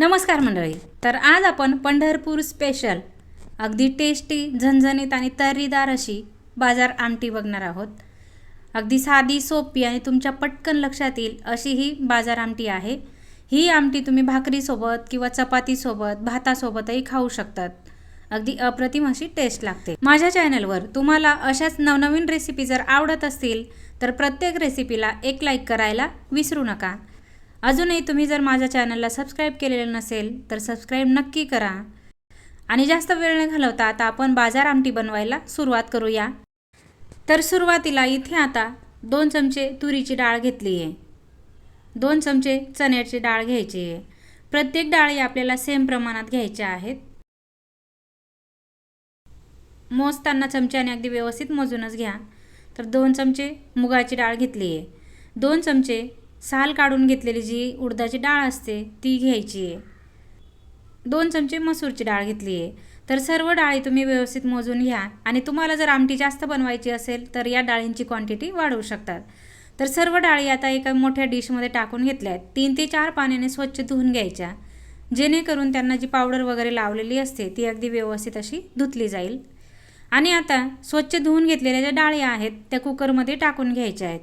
नमस्कार मंडळी. तर आज आपण पंढरपूर स्पेशल अगदी टेस्टी झणझणीत आणि तर्रीदार अशी बाजार आमटी बघणार आहोत. अगदी साधी सोपी आणि तुमच्या पटकन लक्षात येईल अशी ही बाजार आमटी आहे. ही आमटी तुम्ही भाकरीसोबत किंवा चपातीसोबत भातासोबतही खाऊ शकतात. अगदी अप्रतिम अशी टेस्ट लागते. माझ्या चॅनलवर तुम्हाला अशाच नवनवीन रेसिपी जर आवडत असतील तर प्रत्येक रेसिपीला एक लाईक करायला विसरू नका. अजूनही तुम्ही जर माझ्या चॅनलला सबस्क्राईब केलेलं नसेल तर सबस्क्राईब नक्की करा. आणि जास्त वेळ न घालवता आता आपण बाजार आमटी बनवायला सुरुवात करूया. तर सुरुवातीला इथे आता दोन चमचे तुरीची डाळ घेतली आहे. दोन चमचे चण्याची डाळ घ्यायची आहे. प्रत्येक डाळी आपल्याला सेम प्रमाणात घ्यायच्या आहेत. मोजताना चमच्याने अगदी व्यवस्थित मोजूनच घ्या. तर दोन चमचे मुगाची डाळ घेतली आहे. दोन चमचे साल काढून घेतलेली जी उडदाची डाळ असते ती घ्यायची आहे. दोन चमचे मसूरची डाळ घेतली आहे. तर सर्व डाळी तुम्ही व्यवस्थित मोजून घ्या. आणि तुम्हाला जर आमटी जास्त बनवायची असेल तर या डाळींची क्वांटिटी वाढवू शकतात. तर सर्व डाळी आता एका मोठ्या डिशमध्ये टाकून घेतल्या आहेत. तीन ते चार पाण्याने स्वच्छ धुवून घ्यायच्या. जेणेकरून त्यांना जी पावडर वगैरे लावलेली असते ती अगदी व्यवस्थित अशी धुतली जाईल. आणि आता स्वच्छ धुवून घेतलेल्या ज्या डाळ्या आहेत त्या कुकरमध्ये टाकून घ्यायच्या आहेत.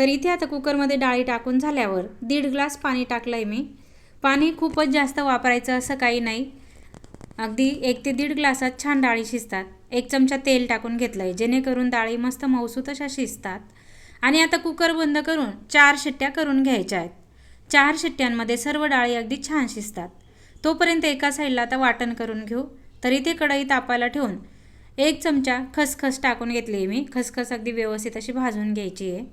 तर इथे आता कुकरमध्ये डाळी टाकून झाल्यावर दीड ग्लास पाणी टाकलं आहे मी. पाणी खूपच जास्त वापरायचं असं काही नाही. अगदी एक ते दीड ग्लासात छान डाळी शिजतात. एक चमचा तेल टाकून घेतलं आहे जेणेकरून डाळी मस्त मऊसूत अशा शिजतात. आणि आता कुकर बंद करून चार शिट्ट्या करून घ्यायच्या आहेत. चार शिट्ट्यांमध्ये सर्व डाळी अगदी छान शिजतात. तोपर्यंत एका साईडला आता वाटण करून घेऊ. तर इथे कढई तापायला ठेवून एक चमचा खसखस टाकून घेतली आहे मी. खसखस अगदी व्यवस्थित अशी भाजून घ्यायची आहे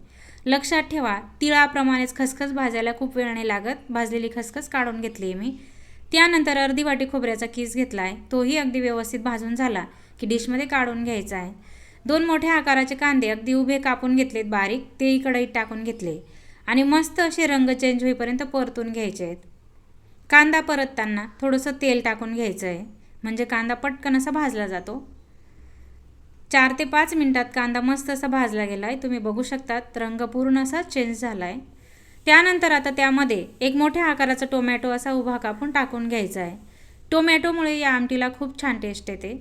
लक्षात ठेवा तिळाप्रमाणेच खसखस भाजायला खूप वेळ नाही लागत. भाजलेली खसखस काढून घेतली आहे मी. त्यानंतर अर्धी वाटी खोबऱ्याचा किस घेतला आहे तोही अगदी व्यवस्थित भाजून झाला की डिशमध्ये काढून घ्यायचा आहे दोन मोठ्या आकाराचे कांदे अगदी उभे कापून घेतलेत बारीक तेही कढईत टाकून घेतले आणि मस्त असे रंग चेंज होईपर्यंत परतून घ्यायचे आहेत कांदा परतताना थोडंसं तेल टाकून घ्यायचं आहे म्हणजे कांदा पटकन असा भाजला जातो. चार ते पाच मिनटात कांदा मस्त असा भाजला गेला आहे तुम्ही बघू शकतात रंग पूर्ण असा चेंज झाला आहे त्यानंतर आता त्यामध्ये एक मोठ्या आकाराचा टोमॅटो असा उभा कापून टाकून घ्यायचा आहे टोमॅटोमुळे या आमटीला खूप छान टेस्ट येते.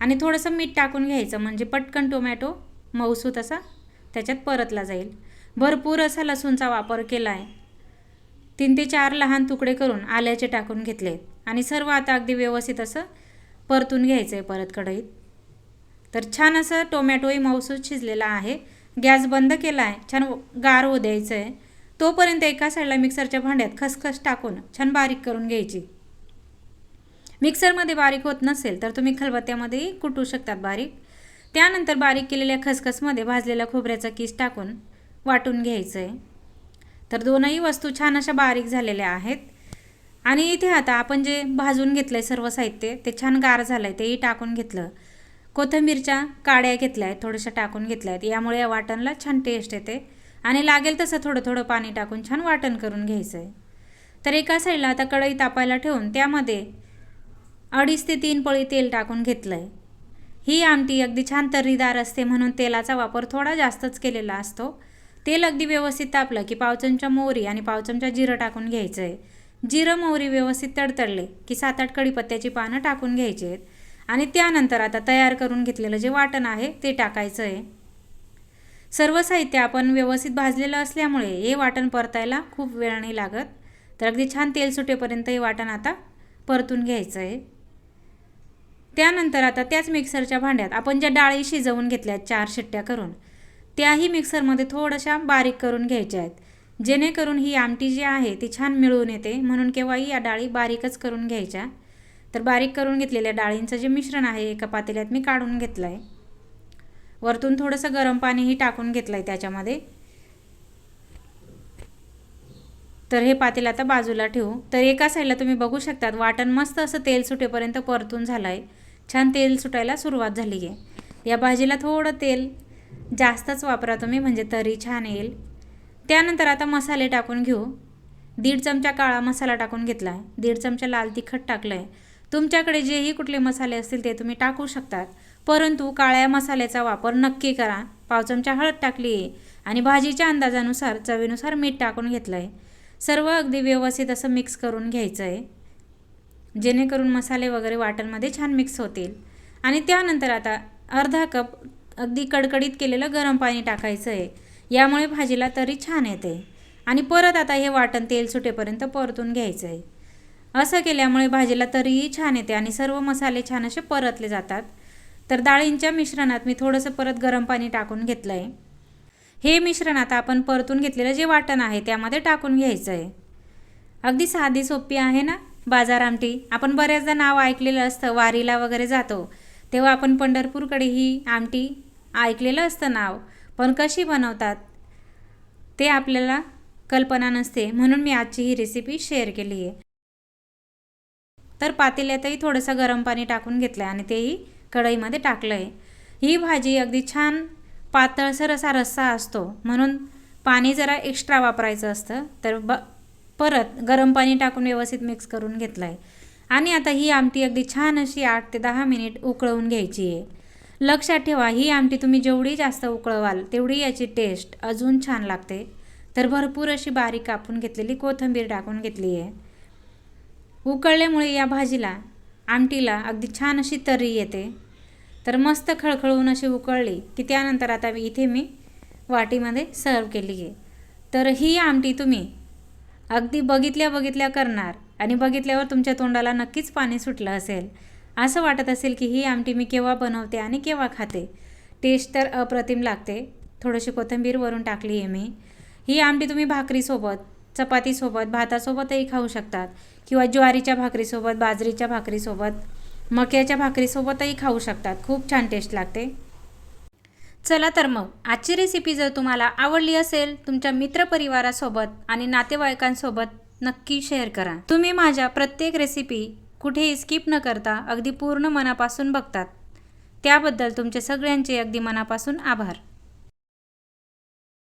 आणि थोडंसं मीठ टाकून घ्यायचं म्हणजे पटकन टोमॅटो मऊसूत असा त्याच्यात परतला जाईल. भरपूर असा लसूणचा वापर केला आहे तीन ते चार लहान तुकडे करून आल्याचे टाकून घेतले आणि सर्व आता अगदी व्यवस्थित असं परतून घ्यायचं आहे परत कढईत. तर छान असं टोमॅटोही माऊसूस शिजलेला आहे. गॅस बंद केला आहे छान गार होऊ द्यायचं आहे तोपर्यंत एका साईडला मिक्सरच्या भांड्यात खसखस टाकून छान बारीक करून घ्यायची. मिक्सरमध्ये बारीक होत नसेल तर तुम्ही खलबत्त्यामध्येही कुटू शकतात बारीक. त्यानंतर बारीक केलेल्या खसखसमध्ये भाजलेल्या खोबऱ्याचा किस टाकून वाटून घ्यायचं आहे तर दोनही वस्तू छान अशा बारीक झालेल्या आहेत. आणि इथे आता आपण जे भाजून घेतलं आहे सर्व साहित्य ते छान गार झालं आहे तेही टाकून घेतलं. कोथिंबीरच्या काड्या घेतल्या आहेत थोड्याशा टाकून घेतल्या आहेत. यामुळे या वाटणला छान टेस्ट येते. आणि लागेल तसं थोडं थोडं पाणी टाकून छान वाटण करून घ्यायचं आहे तर एका साईडला आता कढई तापायला ठेवून त्यामध्ये अडीच ते तीन पळी तेल टाकून घेतलं आहे ही आमटी अगदी छान तर्रीदार असते म्हणून तेलाचा वापर थोडा जास्तच केलेला असतो. तेल अगदी व्यवस्थित तापलं की पाव चमचा मोहरी आणि पाव चमचा जिरं टाकून घ्यायचं आहे जिरं मोहरी व्यवस्थित तडतडले की सात आठ कढीपत्त्याची पानं टाकून घ्यायची आहेत. आणि त्यानंतर आता तयार करून घेतलेलं जे वाटण आहे ते टाकायचं आहे सर्व साहित्य आपण व्यवस्थित भाजलेलं असल्यामुळे हे वाटण परतायला खूप वेळ नाही लागत. तर अगदी छान तेल सुटेपर्यंत हे वाटण आता परतून घ्यायचं आहे त्यानंतर आता त्याच मिक्सरच्या भांड्यात आपण ज्या डाळी शिजवून घेतल्या चार शिट्ट्या करून त्याही मिक्सरमध्ये थोड्याशा बारीक करून घ्यायच्या आहेत. जेणेकरून ही आमटी जी आहे ती छान मिळून येते म्हणून केव्हाही या डाळी बारीकच करून घ्यायच्या. तर बारीक करून घेतलेल्या डाळींचं जे मिश्रण आहे एका पातेल्यात मी काढून घेतलं आहे वरतून थोडंसं गरम पाणीही टाकून घेतलं आहे त्याच्यामध्ये. तर हे पातेल आता बाजूला ठेवू. तर एका साईडला तुम्ही बघू शकतात वाटण मस्त असं तेल सुटेपर्यंत परतून झालं आहे छान तेल सुटायला सुरुवात झाली आहे. या भाजीला थोडं तेल जास्तच वापरा तुम्ही म्हणजे तरी छान येईल. त्यानंतर आता मसाले टाकून घेऊ. दीड चमचा काळा मसाला टाकून घेतला आहे दीड चमचा लाल तिखट टाकलं आहे तुमच्याकडे जेही कुठले मसाले असतील ते तुम्ही टाकू शकतात. परंतु काळ्या मसाल्याचा वापर नक्की करा. पाव चमचा हळद टाकली आहे आणि भाजीच्या अंदाजानुसार चवीनुसार मीठ टाकून घेतलं आहे सर्व अगदी व्यवस्थित असं मिक्स करून घ्यायचं आहे जेणेकरून मसाले वगैरे वाटणमध्ये छान मिक्स होतील. आणि त्यानंतर आता अर्धा कप अगदी कडकडीत केलेलं गरम पाणी टाकायचं आहे यामुळे भाजीला तरी छान येते. आणि परत आता हे वाटण तेल सुटेपर्यंत परतून घ्यायचं आहे असं केल्यामुळे भाजीला तरीही छान येते आणि सर्व मसाले छान असे परतले जातात. तर डाळींच्या मिश्रणात मी थोडंसं परत गरम पाणी टाकून घेतलं आहे हे मिश्रण आता आपण परतून घेतलेलं जे वाटण आहे त्यामध्ये टाकून घ्यायचं आहे अगदी साधी सोपी आहे ना बाजार आमटी? आपण बऱ्याचदा नाव ऐकलेलं असतं वारीला वगैरे जातो. तेव्हा आपण पंढरपूरकडे ही आमटी ऐकलेलं असतं नाव. पण कशी बनवतात? ते आपल्याला कल्पना नसते. म्हणून मी आजची ही रेसिपी शेअर केली आहे तर पातेल्यातही थोडंसं गरम पाणी टाकून घेतलं आहे आणि तेही कढईमध्ये टाकलं आहे ही भाजी अगदी छान पातळसर असा रस्सा असतो. म्हणून पाणी जरा एक्स्ट्रा वापरायचं असतं. तर ब परत गरम पाणी टाकून व्यवस्थित मिक्स करून घेतलं आहे आणि आता ही आमटी अगदी छान अशी आठ ते दहा मिनिट उकळवून घ्यायची आहे. लक्षात ठेवा ही आमटी तुम्ही जेवढी जास्त उकळवाल तेवढी याची टेस्ट अजून छान लागते. तर भरपूर अशी बारीक कापून घेतलेली कोथिंबीर टाकून घेतली आहे. उकळल्यामुळे या भाजीला आमटीला अगदी छान अशी तर्री येते. तर मस्त खळखळून अशी उकळली की त्यानंतर आता इथे मी वाटीमध्ये सर्व केली आहे. तर ही आमटी तुम्ही अगदी बघितल्या बघितल्या करणार आणि बघितल्यावर तुमच्या तोंडाला नक्कीच पाणी सुटलं असेल. असं वाटत असेल की ही आमटी मी केव्हा बनवते आणि केव्हा खाते. टेस्ट तर अप्रतिम लागते. थोडीशी कोथिंबीर वरून टाकली आहे मी. ही आमटी तुम्ही भाकरीसोबत चपातीसोबत भातासोबतही खाऊ शकतात किंवा ज्वारीच्या भाकरीसोबत बाजरीच्या भाकरीसोबत मक्याच्या भाकरीसोबतही खाऊ शकतात. खूप छान टेस्ट लागते. चला तर मग आजची रेसिपी जर तुम्हाला आवडली असेल तुमच्या मित्रपरिवारासोबत आणि नातेवाईकांसोबत नक्की शेअर करा. तुम्ही माझ्या प्रत्येक रेसिपी कुठेही स्किप न करता अगदी पूर्ण मनापासून बघतात. त्याबद्दल तुमचे सगळ्यांचे अगदी मनापासून आभार.